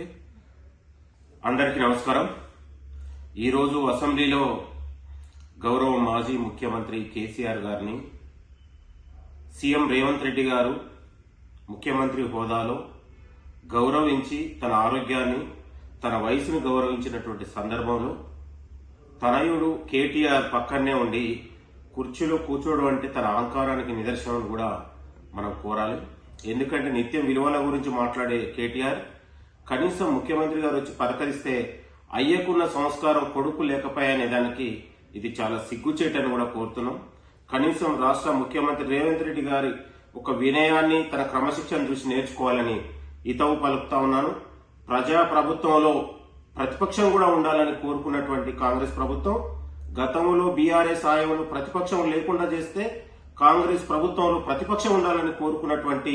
Okay. అందరికీ నమస్కారం. ఈరోజు అసెంబ్లీలో గౌరవ మాజీ ముఖ్యమంత్రి కేసీఆర్ గారిని సీఎం రేవంత్ రెడ్డి గారు ముఖ్యమంత్రి హోదాలో గౌరవించి తన ఆరోగ్యాన్ని తన వయసును గౌరవించినటువంటి సందర్భంలో తనయుడు కేటీఆర్ పక్కనే ఉండి కుర్చీలో కూర్చోవడం అంటే తన అహంకారానికి నిదర్శనం కూడా మనం కోరాలి. ఎందుకంటే నిత్యం విలువల గురించి మాట్లాడే కేటీఆర్ కనీసం ముఖ్యమంత్రి గారు వచ్చి పలకరిస్తే అయ్యకున్న సంస్కారం కొడుకు లేకపోయానే దానికి ఇది చాలా సిగ్గుచేటని కూడా కోరుతున్నాం. కనీసం రాష్ట్ర ముఖ్యమంత్రి రేవంత్ రెడ్డి గారి ఒక వినయాన్ని తన క్రమశిక్షణ చూసి నేర్చుకోవాలని ఇతవు పలుకుతా ఉన్నాను. ప్రజా ప్రభుత్వంలో ప్రతిపక్షం కూడా ఉండాలని కోరుకున్నటువంటి కాంగ్రెస్ ప్రభుత్వం గతంలో బీఆర్ఎస్ ఆయంలో ప్రతిపక్షం లేకుండా చేస్తే కాంగ్రెస్ ప్రభుత్వంలో ప్రతిపక్షం ఉండాలని కోరుకున్నటువంటి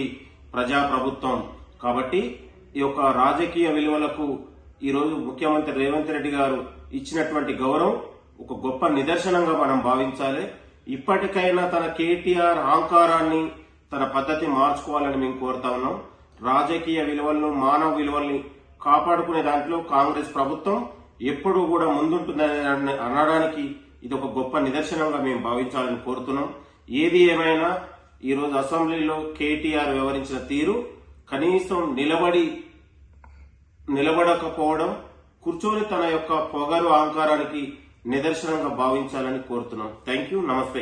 ప్రజా ప్రభుత్వం. కాబట్టి ఈ యొక్క రాజకీయ విలువలకు ఈరోజు ముఖ్యమంత్రి రేవంత్ రెడ్డి గారు ఇచ్చినటువంటి గౌరవం ఒక గొప్ప నిదర్శనంగా మనం భావించాలి. ఇప్పటికైనా తన కేటీఆర్ అహంకారాన్ని తన పద్ధతి మార్చుకోవాలని మేము కోరుతా ఉన్నాం. రాజకీయ విలువలను మానవ విలువల్ని కాపాడుకునే దాంట్లో కాంగ్రెస్ ప్రభుత్వం ఎప్పుడూ కూడా ముందుంటుందని అనడానికి ఇది ఒక గొప్ప నిదర్శనంగా మేము భావించాలని కోరుతున్నాం. ఏది ఏమైనా ఈరోజు అసెంబ్లీలో కేటీఆర్ వివరించిన తీరు కనీసం నిలబడి నిలబడకపోవడం కూర్చొని తన యొక్క పొగరు అహంకారానికి నిదర్శనంగా భావించాలని కోరుతున్నాం. థ్యాంక్ యూ నమస్తే